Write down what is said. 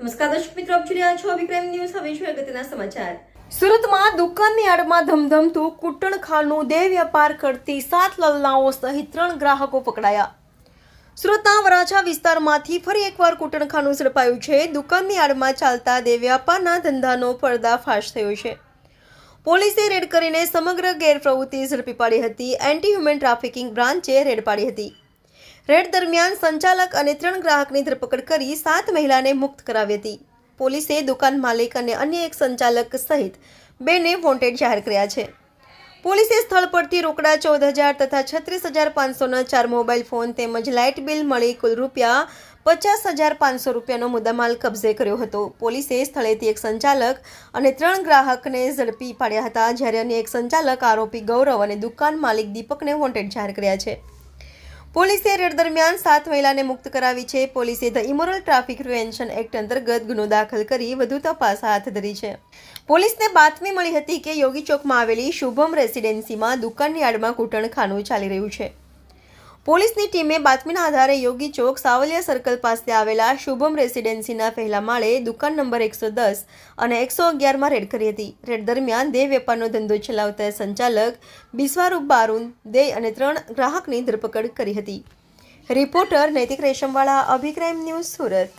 નમસ્કાર દર્શક મિત્રો, આપ જોઈ રહ્યા છો વિક્રમ ન્યૂઝ. હવે છે અગત્યના સમાચાર. સુરતમાં દુકાનની આડમાં ધમધમતું કૂટણખાનું દેહ વ્યાપાર કરતી સાત લલનાઓ સહિત ત્રણ ગ્રાહકો પકડાયા. સુરતના વરાછા વિસ્તારમાંથી ફરી એકવાર કૂટણખાનું ઝડપાયું છે. દુકાનની આડમાં ચાલતા દેહ વ્યાપારના ધંધાનો પર્દાફાશ થયો છે. પોલીસે રેડ કરીને સમગ્ર ગેરપ્રવૃત્તિ ઝડપી પાડી હતી. એન્ટી હ્યુમન ટ્રાફિકિંગ બ્રાન્ચે રેડ પાડી હતી. રેડ દરમિયાન સંચાલક અને ત્રણ ગ્રાહકની ધરપકડ કરી સાત મહિલાને મુક્ત કરાવી હતી. પોલીસે દુકાન માલિક અને અન્ય એક સંચાલક સહિત બેને વોન્ટેડ જાહેર કર્યા છે. પોલીસે સ્થળ પરથી રોકડા ચૌદ હજાર તથા છત્રીસ હજાર પાંચસોના ચાર મોબાઈલ ફોન તેમજ લાઇટ બિલ મળી કુલ રૂપિયા પચાસ હજાર પાંચસો રૂપિયાનો મુદ્દામાલ કબજે કર્યો હતો. પોલીસે સ્થળેથી એક સંચાલક અને ત્રણ ગ્રાહકને ઝડપી પાડ્યા હતા, જ્યારે અન્ય એક સંચાલક આરોપી ગૌરવ અને દુકાન માલિક દીપકને વોન્ટેડ જાહેર કર્યા છે. પોલીસે રેડ દરમિયાન સાત મહિલાને મુક્ત કરાવી છે. પોલીસે the Immoral Traffic Prevention Act અંતર્ગત ગુનો દાખલ કરી વધુ તપાસ હાથ ધરી છે. પોલીસને બાતમી મળી હતી કે યોગી ચોકમાં આવેલી શુભમ રેસિડેન્સીમાં દુકાનની આડમાં કૂટણખાનું ચાલી રહ્યું છે. પોલીસની ટીમે બાતમીના આધારે યોગી ચોક સાવલિયા સર્કલ પાસે આવેલા શુભમ રેસિડેન્સીના પહેલા માળે દુકાન નંબર એકસો દસ અને એકસો અગિયારમાં રેડ કરી હતી. રેડ દરમિયાન દેહ વેપારનો ધંધો ચલાવતા સંચાલક બિસ્વારૂપ બારુન દે અને ત્રણ ગ્રાહકની ધરપકડ કરી હતી. રિપોર્ટર નૈતિક રેશમવાળા, અભિક્રાઇમ ન્યૂઝ સુરત.